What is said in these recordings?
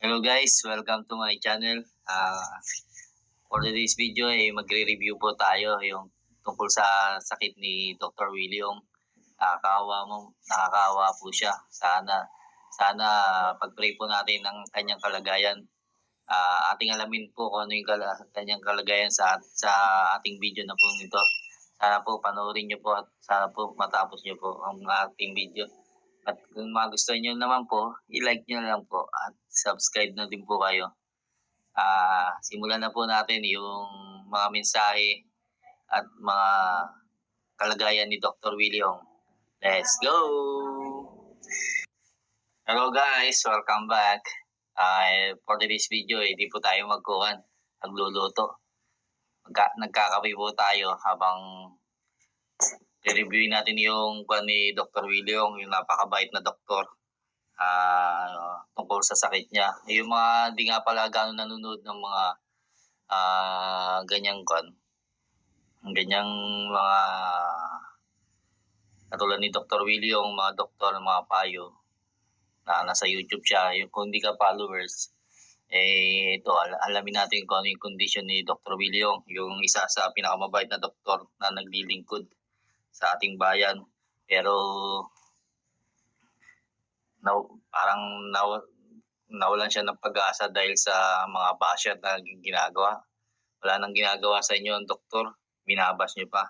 Hello guys, welcome to my channel. Ah, for today's video ay magre-review po tayo yung tungkol sa sakit ni Dr. William. Nakakaawa mo, nakakaawa po siya. Sana sana pag-pray po natin ng kanyang kalagayan. Ah, ating alamin po kung ano yung kala- kanyang kalagayan sa sa ating video na po nito. Sana po panoorin niyo po at sana po matapos niyo po ang ating video. At kung magustuhan nyo naman po, i-like nyo lang po at subscribe na din po kayo. Ah, simulan na po natin yung mga mensahe at mga kalagayan ni Dr. William. Let's go! Hello guys, welcome back. Ah, for today's video, hindi po tayo magkuhan, nagluluto. Magka, nagkakape po tayo habang i-review natin yung kwan ni Dr. William, yung napakabait na doktor ah tungkol sa sakit niya. Yung mga di nga pala gano'n nanonood ng mga ah ganyang kwan, ganyang mga katulad ni Dr. William, mga doktor, mga payo na nasa YouTube siya. Yung kung hindi ka followers, eh ito, al- alamin natin kung ano yung condition ni Dr. William, yung isa sa pinakamabait na doktor na naglilingkod sa ating bayan. Pero na, parang naw, nawalan siya ng pag-asa dahil sa mga basya na ginagawa. Wala nang ginagawa sa inyo ang doktor, binabas niyo pa.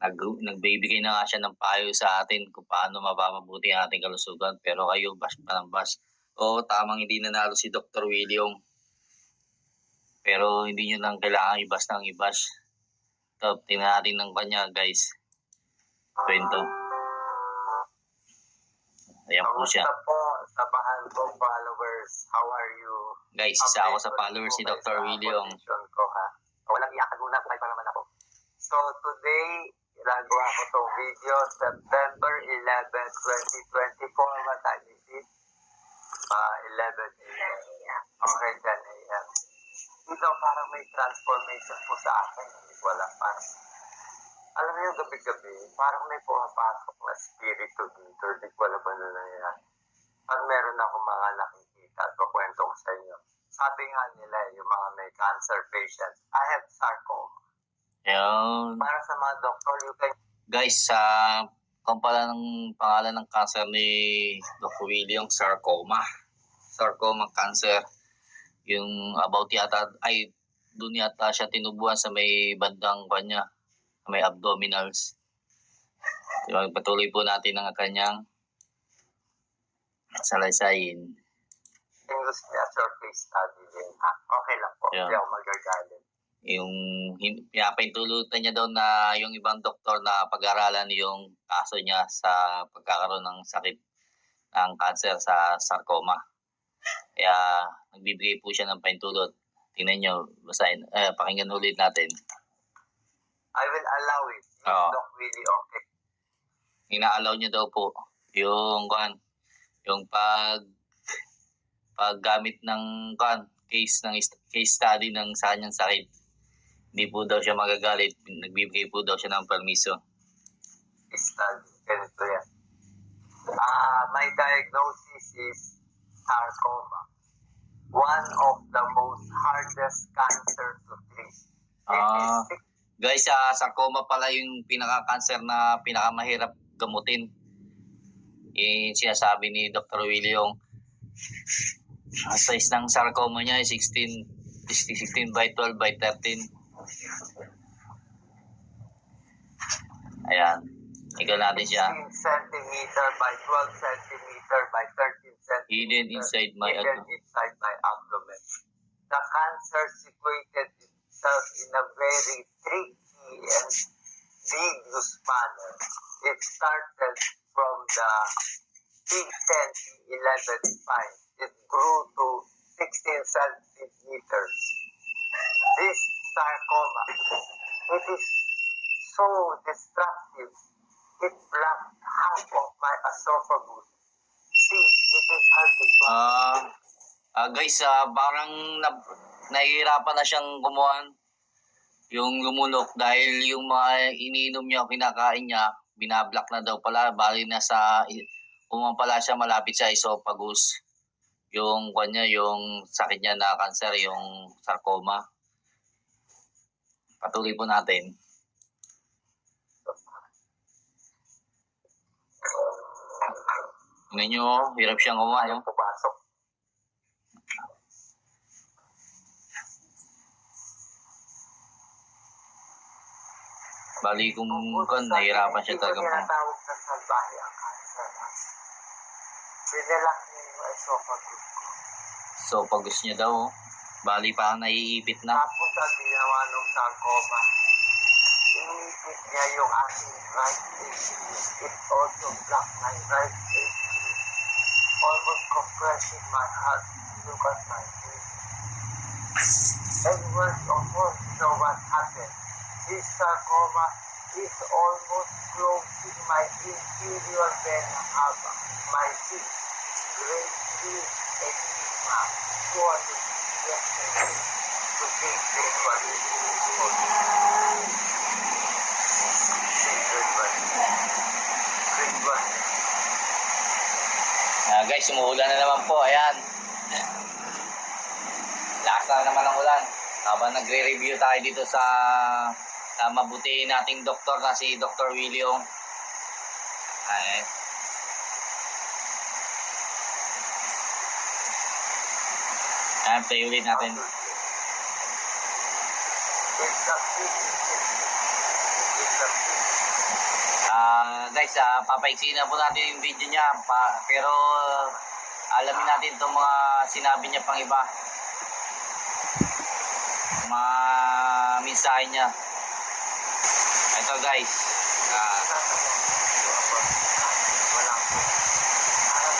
Nag, nagbibigay na nga siya ng payo sa atin kung paano mapamabuti ang ating kalusugan. Pero kayo, bas pa ng bas. Oo, tamang hindi nanalo si Dr. William. Pero hindi nyo lang kailangan ibas ng ibas. Ito, tingnan natin ng kanya, guys. Kwento. Ayan po siya. Kamusta po sa mahal kong followers? How are you? Guys, isa ako sa followers ni Dr. William. ko ha. Walang iyakan muna, buhay pa naman ako. So today, ginagawa ko tong video, September 11, 2024. What time is it? Uh, 11 a.m. Okay, 10 a.m. Dito parang may transformation akin. Hindi ko alam parang alam mo yung gabi-gabi, parang may pumapasok na spirito dito. Hindi ko alam ano nangyayari. Pag meron akong mga nakikita, kukwento ko sa inyo. Sabi nga nila, yung mga may cancer patients, I have sarcoma. Ayan. Para sa mga doctor, you can Guys, sa kung pala ng pangalan ng cancer ni Dr. William, sarcoma. Sarcoma cancer. Yung about yata, ay, doon yata siya tinubuan sa may bandang kanya, may abdominals. Diba, patuloy po natin ang kanyang salaysayin. English short case study din. Ah, okay lang po. Yeah. Hindi ako magagalit. yung pinapaintulutan niya daw na yung ibang doktor na pag-aralan yung kaso niya sa pagkakaroon ng sakit ng cancer sa sarcoma. Kaya nagbibigay po siya ng paintulot. Tingnan nyo, basahin, eh, pakinggan ulit natin. I will allow it. Oo. Doc Willie okay. Ina-allow niya daw po yung kuan, yung pag paggamit ng kuan, case ng case study ng sa kanyang sakit. Hindi po daw siya magagalit, nagbibigay po daw siya ng permiso. study. Ganito yan. Ah, my diagnosis is sarcoma. One of the most hardest cancer to treat. Ah. sick Guys, sa sarcoma pala yung pinaka-cancer na pinakamahirap gamutin. Yung sinasabi ni Dr. William. Ang size ng sarcoma niya ay 16, 16 by 12 by 13. Ayan. Ikaw natin siya. 16 centimeter by 12 centimeter by 13 centimeter. Hidden inside my hidden abdomen. inside my abdomen. The cancer situated itself in a very tricky and devious manner. It started from the T10 11 spine. It grew to 16 centimeters. This sarcoma, it is so destructive. It blocked half of my esophagus. Ah, ah, guys, ah, parang na, nahihirapan na siyang gumawa yung lumulok dahil yung mga iniinom niya, kinakain niya, binablock na daw pala, bali na sa, umang pala siya malapit sa esophagus. yung kanya, yung sakit niya na cancer, yung sarcoma. Patuloy po natin. Tingnan nyo, hirap siyang kumain. Ayaw pumasok. Bali kung kan, nahirapan siya talaga po. tinatawag na salbahe ang. Binalak niya esophagus ko. Daw, bali parang naiipit na. Tapos ang ginawa ng sarcoma, iniipit niya yung aking right atrium. It also blocked my right atrium. Almost compressing my heart. Look at my face. And worst of all, you know what happened? This sarcoma is almost closing my inferior vena cava, my cheek, grade 3 edema, swollen yesterday to take visually Grade 1. Ah, guys, umuulan na naman po. Ayan. Lakas na naman ang ulan. Habang nagre-review tayo dito sa sa mabuti nating doktor na si Dr. William. Ay. Ayan, play ulit natin. It's a It's a Ah, guys, ah, papaiksi na po natin yung video niya. Pa, pero alamin natin itong mga sinabi niya pang iba. Mga mensahe niya. Ito guys. Ah, Walang parang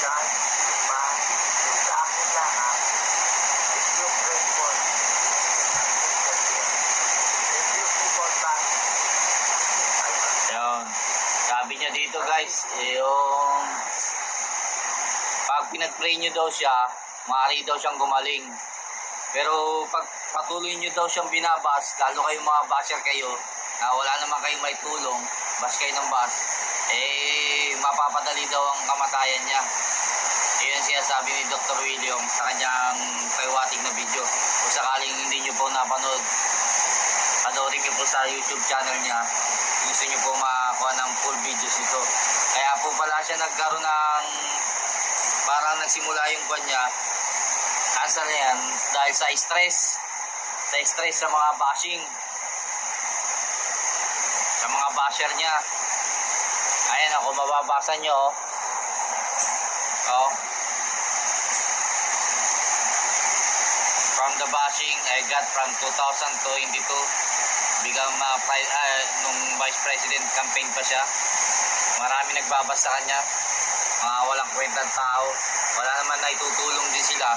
Diyan, pa, sa akin lang ha. If you pray for If you keep on back, yun. Sabi niya dito guys, eh, yung pag pinag-pray niyo daw siya, maaari daw siyang gumaling. Pero pag patuloy niyo daw siyang binabas, lalo kayong mga basher kayo, na wala naman kayong may tulong, bas kayo ng bas, eh mapapadali daw ang kamatayan niya. Yun ang sinasabi ni Dr. William sa kanyang kaiwating na video. Kung sakaling hindi niyo po napanood, panoorin niyo po sa YouTube channel niya. Gusto niyo po makakuha ng full videos nito. Kaya po pala siya nagkaroon ng parang nagsimula yung kwan niya. Na yan? Dahil sa stress. Sa stress sa mga bashing. Sa mga basher niya. Ayan ako, mababasa niyo. Oh. Oh. From the bashing I got from 2022 become uh, pri- uh, nung vice president campaign pa siya. Marami nagbabas sa kanya. Mga walang kwentang tao. Wala naman na itutulong din sila.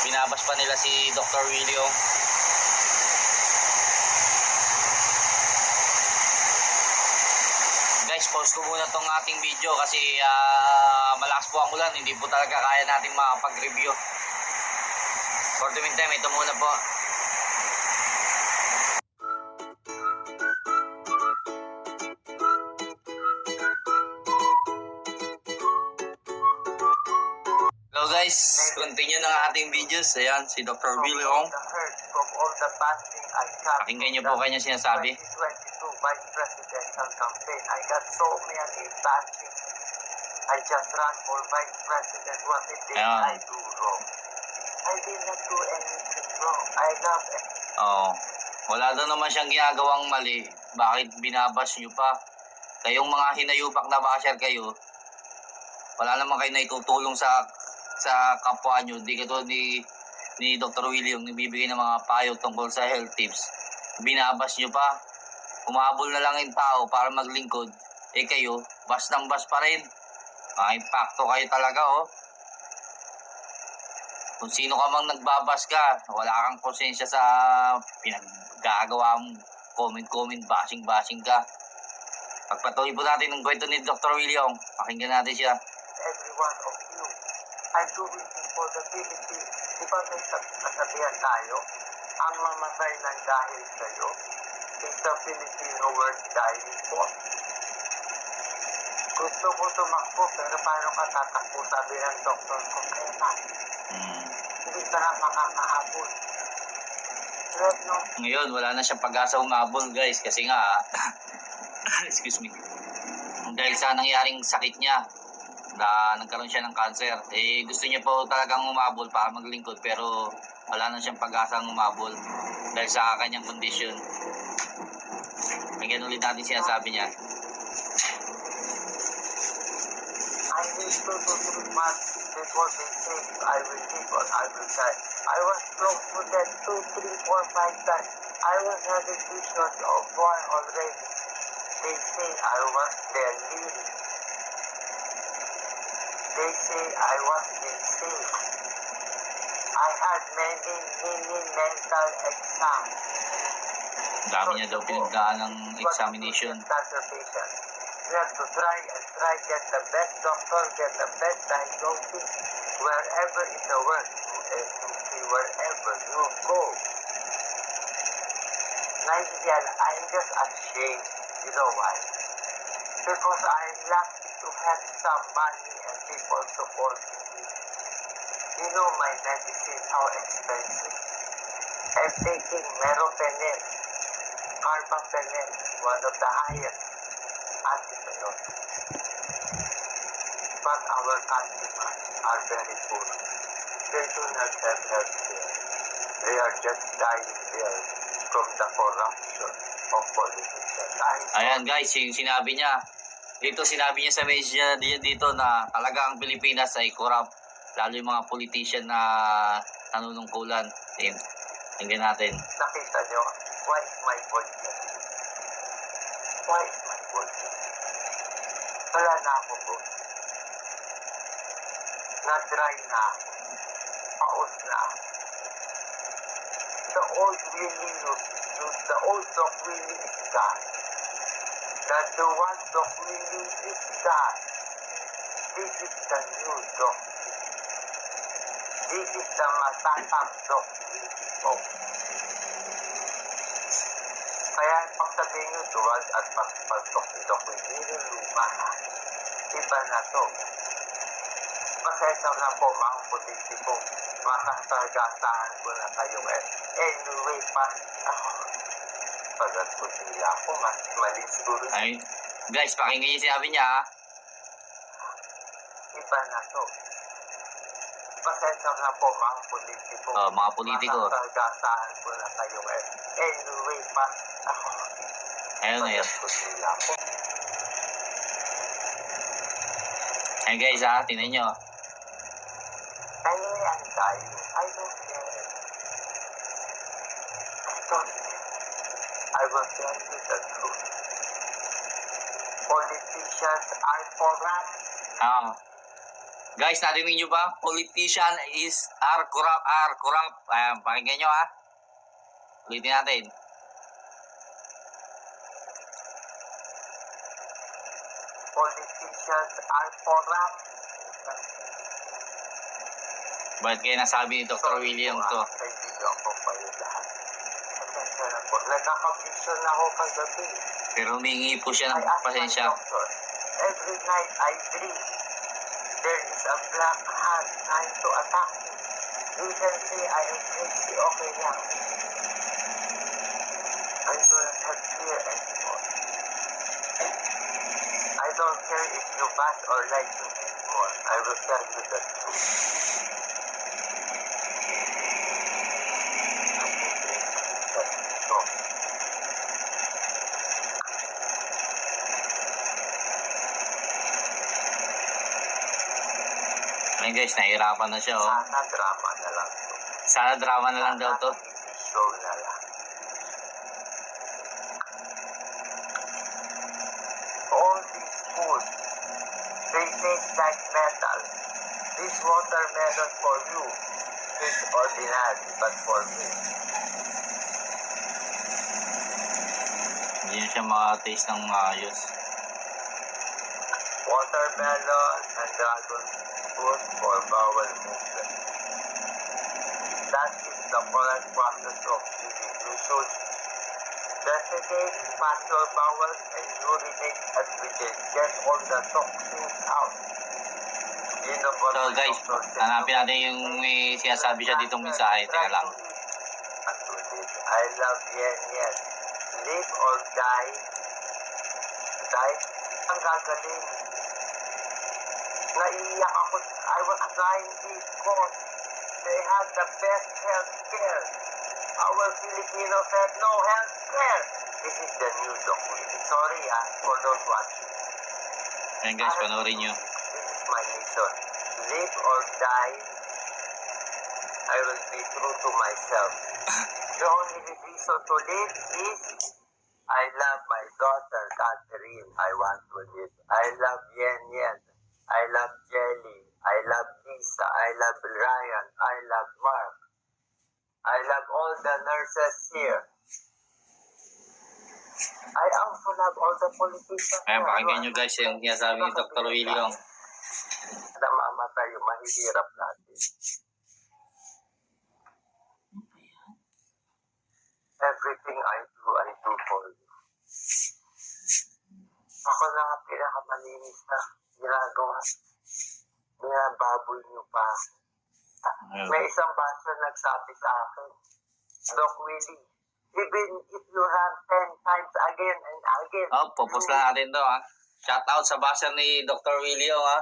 Binabas pa nila si Dr. William. Guys, pause ko muna tong ating video kasi ah, malakas po ang ulan. Hindi po talaga kaya nating makapag-review. For the meantime, ito muna po. Continue ng ating videos. Ayan, si Dr. Willie Ong. Pakinggan niyo po kanya sinasabi. 2022 vice presidential campaign. I got so many fasting. I just ran for vice president. What did Ayan. I do wrong? I did not do anything wrong. I love it. Oo. Wala daw naman siyang ginagawang mali. Bakit binabas niyo pa? Kayong mga hinayupak na basher kayo, wala naman kayo na itutulong sa sa kapwa niyo. Di katulad ni ni Dr. William nagbibigay ng mga payo tungkol sa health tips. Binabas niyo pa. Umabol na lang yung tao para maglingkod. Eh kayo, bas ng bas pa rin. Mga impacto kayo talaga, oh. Kung sino ka mang nagbabas ka, wala kang konsensya sa pinaggagawa mong comment-comment, bashing-bashing ka. Pagpatuloy po natin ng kwento ni Dr. William. Pakinggan natin siya. Every do it for the Philippines. Di ba may sab- kasabihan tayo? Ang mamatay ng dahil sa'yo is the Filipino worth dying for. Gusto ko tumakbo, pero paano ka tatakbo? Sabi ng doktor ko, kaya pa, Mm. hindi ka na makakahabol. Red, no? Ngayon, wala na siyang pag-asa umabol, guys. Kasi nga, excuse me. Dahil sa nangyaring sakit niya, na nagkaroon siya ng cancer, eh gusto niya po talagang umabol para maglingkod, pero wala na siyang pag-asang umabol dahil sa kanyang kondisyon. Bigyan ulit natin sinasabi niya. I need two to three months before they say I will live or I will die. I was close to that two, three, four, five times. I was having visions of one already. They say I was there living. They say I was insane. I had many, many mental exams. Dami niya daw pinagdaan ng examination. Patient. You have to try and try get the best doctor, get the best diagnosis wherever in the world wherever you go. Nigel, I'm just ashamed. You know why? Because I'm lucky to have some money and people supporting me. You know my medicine, how expensive. I'm taking meropenem, carbapenem, one of the highest antibiotics. But our countrymen are very poor. They do not have health care. They are just dying there from the corruption of politicians. Ayan guys, yung sinabi niya, dito sinabi niya sa di- dito na talaga ang Pilipinas ay corrupt. Lalo yung mga politician na nanunungkulan. Ayan, tingnan natin. nakita nyo, why is my voice? Why is my voice? Wala na ako po. Na-dry na. Paus na. The old to, the old Doc Willie is gone. That the one Doc Willie is gone. This is the new Doc This is the matatang Doc Willie. Oh. Kaya pagsabihin nyo tuwag at pagpagtok nito kung hindi luma na, iba na to. Pasensya na po mga politiko, makasagasahan ko na kayo eh. Anyway, pa, ako, pagkat ko sila ako, mas mali siguro. Ay, guys, pakinggan niyo sinabi niya ha. Iba na to. Pasensya na po mga politiko. Oh, mga politiko. Makasagasahan ko na kayo eh. Anyway, pa, ako, Ayun, ayun. pagkat ko sila ako. Ayun guys ha, tingnan niyo. Anyway, I'm dying. I don't care. I don't care. I will tell you the truth. Politicians are corrupt. Ah. Guys, narinig niyo ba? Politician is are corrupt, are corrupt. Ayan, pakinggan niyo ha. Ulitin natin. Politicians are corrupt. Bakit kaya nasabi ni Dr. William to? Kaibigan ko kayo lahat. Pasensya na po. Nagkakavision ako kagabi. Pero humingi po siya ng I asked pasensya. my doctor, every night I dream there is a black hand trying to attack me. You can say I am crazy, okay lang. I do not have fear anymore. I don't care if you bad or like me anymore. I will tell you the truth. Ayun guys, nahihirapan na siya oh. Sana drama na lang. Sana drama na lang daw to. Show na lang. All these food, they taste like metal. This watermelon for you is ordinary, but for me, Hindi siya maka-taste ng maayos. watermelon and dragon fruit for bowel movement. That is the correct process of eating. You should Defecate, pass your bowels, and urinate every day. Get all the toxins out. So guys, hanapin natin yung may sinasabi siya ditong mensahe. Teka lang. I love Yen Yen. Live or die. Die. Ang gagaling. Naiiyak ako. I was crying because they had the best health care. Our Filipinos had no health care. This is the new Doc Willie. Sorry ah, for those watching. Ayan guys, panoorin nyo. This is my mission. Live or die, I will be true to myself. the only reason to live is I love my daughter, Catherine. I want to live. I love Yen Yen. I love Jelly. I love Lisa. I love Ryan. I love Mark. I love all the nurses here. I also love all the politicians. Ayan, pakinggan nyo guys yung sinasabi ni Dr. William. na mamatay yung mahihirap natin. Everything I do, I do for you. Ako na nga pinakamalinis na ginagawa. Binababoy niyo pa. May isang basher nagsabi sa akin, Doc Willie, even if you have 10 times again and again, Oh, pupus lang natin to ha. Shout out sa basher ni Dr. William ha.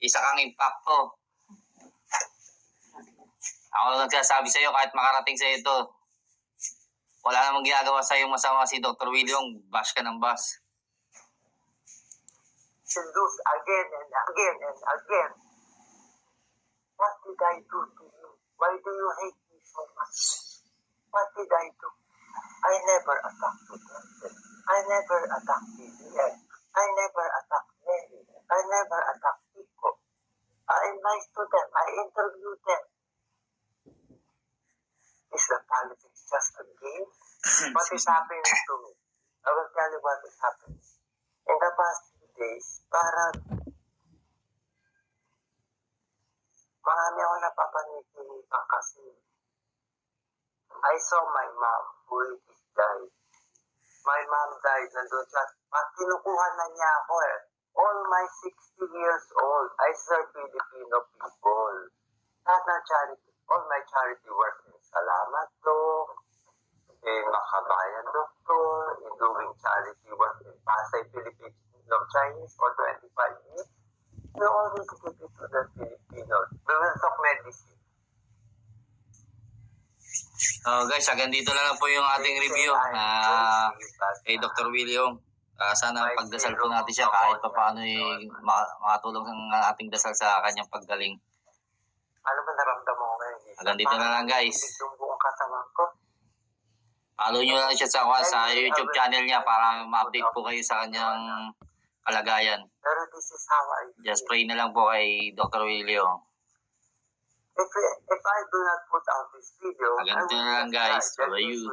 Isa kang impacto. Ako nagsasabi sa iyo kahit makarating sa ito. Wala namang ginagawa sa iyo masama si Dr. William. Bash ka ng bash. To again and again and again. What did I do to you? Why do you hate me so much? What did I do? I never attacked you. I never attacked BBS. I never attacked Mary. I never attacked people. I'm nice to them. I interview them. Is the politics just a game? what is happening to me? I will tell you what is happening. In the past days, parang marami ako napapanitinipan kasi I saw my mom who is died. My mom died, nandun siya. At kinukuha na niya ako eh. All my 60 years old, I serve Filipino people. Lahat ng charity, all my charity work. Salamat to in Makabayan Doctor, in doing charity work in Pasay, Philippines, of Chinese for 25 years. We always give it to the Filipinos. We will talk medicine. Oh, guys, hanggang dito na lang po yung ating review na kay Dr. William. Ah, sana pagdasal po natin siya kahit pa paano eh, ma- makatulong ang ating dasal sa kanyang paggaling. Ano ba naramdaman ko ngayon? Hanggang dito na lang, guys. Yung buong katawan ko. Follow nyo lang siya sa, sa YouTube channel niya para ma-update po kayo sa kanyang kalagayan. Pero this is how I feel. Just pray na lang po kay Dr. William. If, if I do not put out this video, Hanggang I will na lang, guys. Bye-bye. will